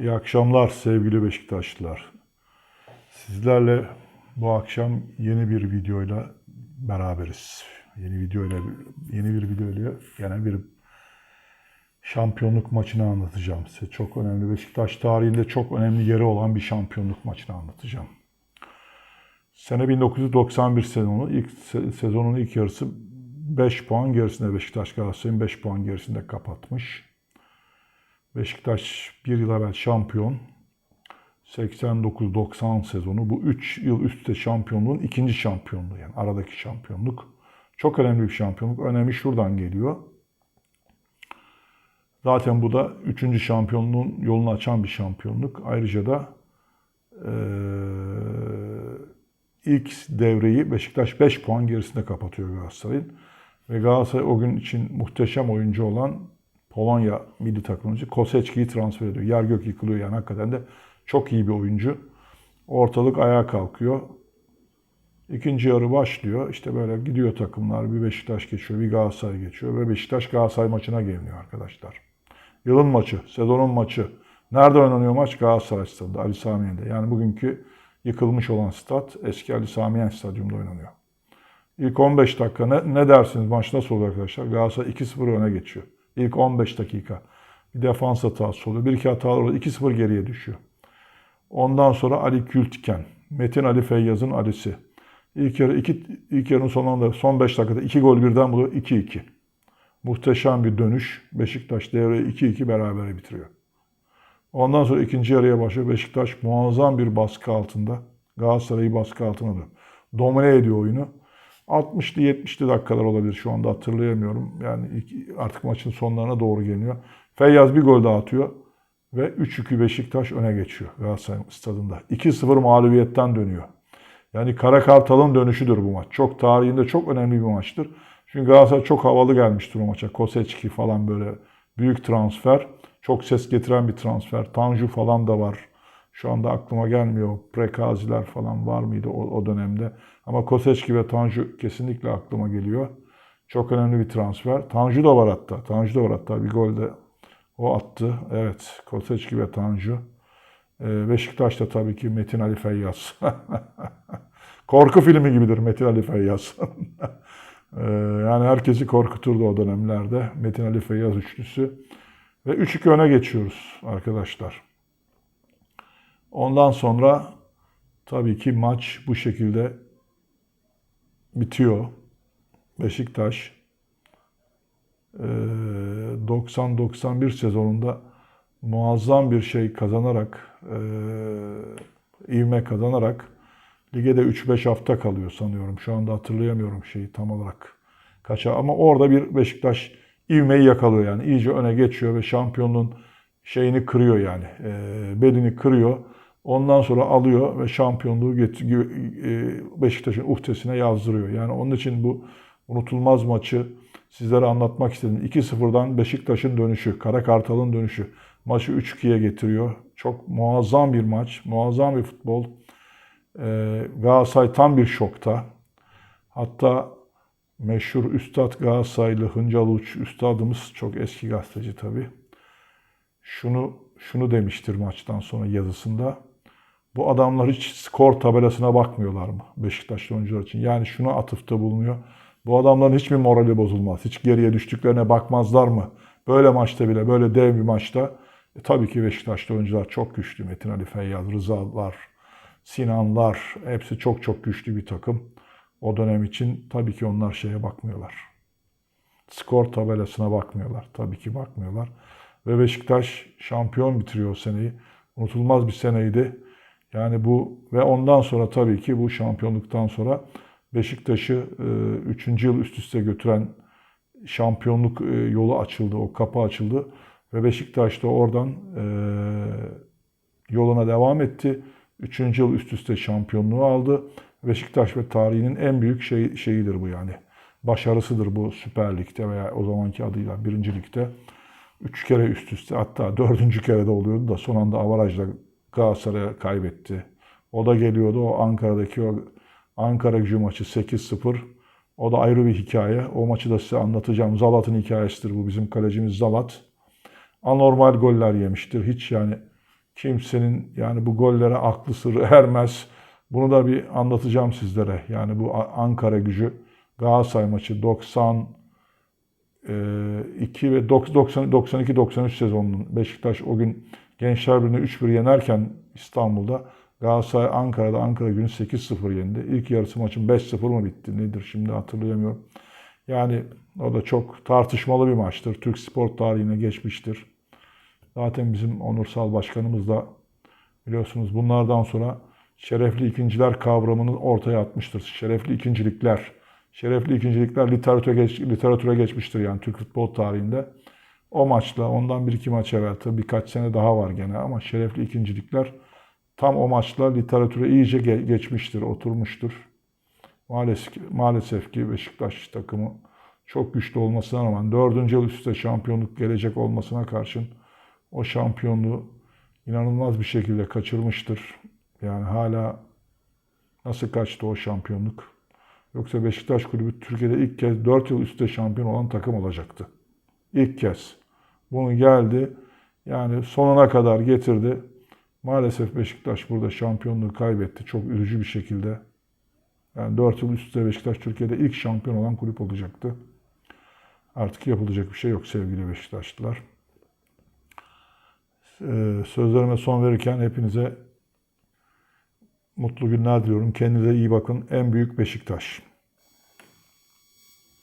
İyi akşamlar sevgili Beşiktaşlılar. Sizlerle bu akşam yeni bir videoyla beraberiz. Yeni videoyla yeni bir videoyla yine bir şampiyonluk maçını anlatacağım size. Çok önemli Beşiktaş tarihinde çok önemli yeri olan bir şampiyonluk maçını anlatacağım. Sene 1991 sezonu ilk se- sezonun ilk yarısı 5 puan gerisinde Beşiktaş Galatasaray'ın 5 puan gerisinde kapatmış. Beşiktaş bir yıl evvel şampiyon. 89-90 sezonu. Bu 3 yıl üst üste şampiyonluğun ikinci şampiyonluğu yani aradaki şampiyonluk. Çok önemli bir şampiyonluk. Önemi şuradan geliyor. Zaten bu da üçüncü şampiyonluğun yolunu açan bir şampiyonluk. Ayrıca da eee, ilk devreyi Beşiktaş 5 puan gerisinde kapatıyor Galatasaray'ın. Ve Galatasaray o gün için muhteşem oyuncu olan Polonya milli takımcı Kosecki'yi transfer ediyor. Yer gök yıkılıyor yani hakikaten de çok iyi bir oyuncu. Ortalık ayağa kalkıyor. İkinci yarı başlıyor. İşte böyle gidiyor takımlar. Bir Beşiktaş geçiyor, bir Galatasaray geçiyor. Ve Beşiktaş Galatasaray maçına geliniyor arkadaşlar. Yılın maçı, sezonun maçı. Nerede oynanıyor maç? Galatasaray stadında, Ali Sami Yen'de. Yani bugünkü yıkılmış olan stat eski Ali Sami Yen stadyumda oynanıyor. İlk 15 dakika ne, ne dersiniz maç nasıl oluyor arkadaşlar? Galatasaray 2-0 öne geçiyor. İlk 15 dakika. Bir defans hatası oluyor. Bir iki hatalar oluyor. 2-0 geriye düşüyor. Ondan sonra Ali Kültiken. Metin Ali Feyyaz'ın Ali'si. İlk yarı iki, ilk yarının sonunda son 5 dakikada 2 gol birden buluyor. 2-2. Muhteşem bir dönüş. Beşiktaş devreyi 2-2 berabere bitiriyor. Ondan sonra ikinci yarıya başlıyor. Beşiktaş muazzam bir baskı altında. Galatasaray'ı baskı altına alıyor. Domine ediyor oyunu. 60'lı 70'li dakikalar olabilir şu anda hatırlayamıyorum. Yani artık maçın sonlarına doğru geliyor. Feyyaz bir gol daha atıyor ve 3-2 Beşiktaş öne geçiyor Galatasaray stadında. 2-0 mağlubiyetten dönüyor. Yani Kara Kartal'ın dönüşüdür bu maç. Çok tarihinde çok önemli bir maçtır. Çünkü Galatasaray çok havalı gelmiştir o maça. Kosecki falan böyle büyük transfer. Çok ses getiren bir transfer. Tanju falan da var. Şu anda aklıma gelmiyor. Prekaziler falan var mıydı o, o dönemde. Ama Kosecki ve Tanju kesinlikle aklıma geliyor. Çok önemli bir transfer. Tanju da var hatta. Tanju da var hatta. Bir gol de o attı. Evet. Kosecki ve Tanju. Ee, Beşiktaş'ta tabii ki Metin Ali Feyyaz. Korku filmi gibidir Metin Ali Feyyaz. Ee, yani herkesi korkuturdu o dönemlerde. Metin Ali Feyyaz üçlüsü. Ve 3-2 öne geçiyoruz arkadaşlar. Ondan sonra tabii ki maç bu şekilde bitiyor. Beşiktaş eee, 90-91 sezonunda muazzam bir şey kazanarak, eee, ivme kazanarak lige de 3-5 hafta kalıyor sanıyorum. Şu anda hatırlayamıyorum şeyi tam olarak kaça ama orada bir Beşiktaş ivmeyi yakalıyor yani. iyice öne geçiyor ve şampiyonluğun şeyini kırıyor yani. Eee belini kırıyor. Ondan sonra alıyor ve şampiyonluğu e, Beşiktaş'ın uhdesine yazdırıyor. Yani onun için bu unutulmaz maçı sizlere anlatmak istedim. 2-0'dan Beşiktaş'ın dönüşü, Kara Kartal'ın dönüşü. Maçı 3-2'ye getiriyor. Çok muazzam bir maç, muazzam bir futbol. Ee, Galatasaray tam bir şokta. Hatta meşhur Üstad Galatasaraylı Hıncal Uç Üstadımız çok eski gazeteci tabii. Şunu şunu demiştir maçtan sonra yazısında. Bu adamlar hiç skor tabelasına bakmıyorlar mı Beşiktaşlı oyuncular için? Yani şuna atıfta bulunuyor. Bu adamların hiç mi morali bozulmaz? Hiç geriye düştüklerine bakmazlar mı? Böyle maçta bile, böyle dev bir maçta e, tabii ki Beşiktaşlı oyuncular çok güçlü. Metin Ali Feyyaz, Rıza'lar, Sinanlar hepsi çok çok güçlü bir takım. O dönem için tabii ki onlar şeye bakmıyorlar. Skor tabelasına bakmıyorlar. Tabii ki bakmıyorlar. Ve Beşiktaş şampiyon bitiriyor seneyi. Unutulmaz bir seneydi. Yani bu ve ondan sonra tabii ki bu şampiyonluktan sonra Beşiktaş'ı 3. yıl üst üste götüren şampiyonluk e, yolu açıldı, o kapı açıldı ve Beşiktaş da oradan e, yoluna devam etti. 3. yıl üst üste şampiyonluğu aldı. Beşiktaş ve tarihinin en büyük şey, şeyidir bu yani. Başarısıdır bu Süper Lig'de veya o zamanki adıyla 1. Lig'de. Üç kere üst üste hatta dördüncü kere de oluyordu da son anda avarajla Galatasaray'a kaybetti. O da geliyordu o Ankara'daki o Ankara gücü maçı 8-0. O da ayrı bir hikaye. O maçı da size anlatacağım. Zalat'ın hikayesidir bu. Bizim kalecimiz Zalat. Anormal goller yemiştir. Hiç yani kimsenin yani bu gollere aklı sırrı ermez. Bunu da bir anlatacağım sizlere. Yani bu Ankara gücü Galatasaray maçı 90 2 ve 90 92 93 sezonunun Beşiktaş o gün Gençler Birliği'ni 3-1 yenerken İstanbul'da Galatasaray Ankara'da Ankara günü 8-0 yendi. İlk yarısı maçın 5-0 mı bitti nedir şimdi hatırlayamıyorum. Yani o da çok tartışmalı bir maçtır. Türk spor tarihine geçmiştir. Zaten bizim onursal başkanımız da biliyorsunuz bunlardan sonra şerefli ikinciler kavramını ortaya atmıştır. Şerefli ikincilikler. Şerefli ikincilikler literatüre, geç, literatüre geçmiştir yani Türk futbol tarihinde. O maçla ondan bir iki maç evvel tabii birkaç sene daha var gene ama şerefli ikincilikler tam o maçla literatüre iyice ge- geçmiştir, oturmuştur. Maalesef, maalesef ki Beşiktaş takımı çok güçlü olmasına rağmen dördüncü yıl üst üste şampiyonluk gelecek olmasına karşın o şampiyonluğu inanılmaz bir şekilde kaçırmıştır. Yani hala nasıl kaçtı o şampiyonluk? Yoksa Beşiktaş Kulübü Türkiye'de ilk kez 4 yıl üstte şampiyon olan takım olacaktı. İlk kez. Bunu geldi. Yani sonuna kadar getirdi. Maalesef Beşiktaş burada şampiyonluğu kaybetti. Çok üzücü bir şekilde. Yani 4 yıl üst üste Beşiktaş Türkiye'de ilk şampiyon olan kulüp olacaktı. Artık yapılacak bir şey yok sevgili Beşiktaşlılar. Ee, Sözlerime son verirken hepinize mutlu günler diliyorum. Kendinize iyi bakın. En büyük Beşiktaş.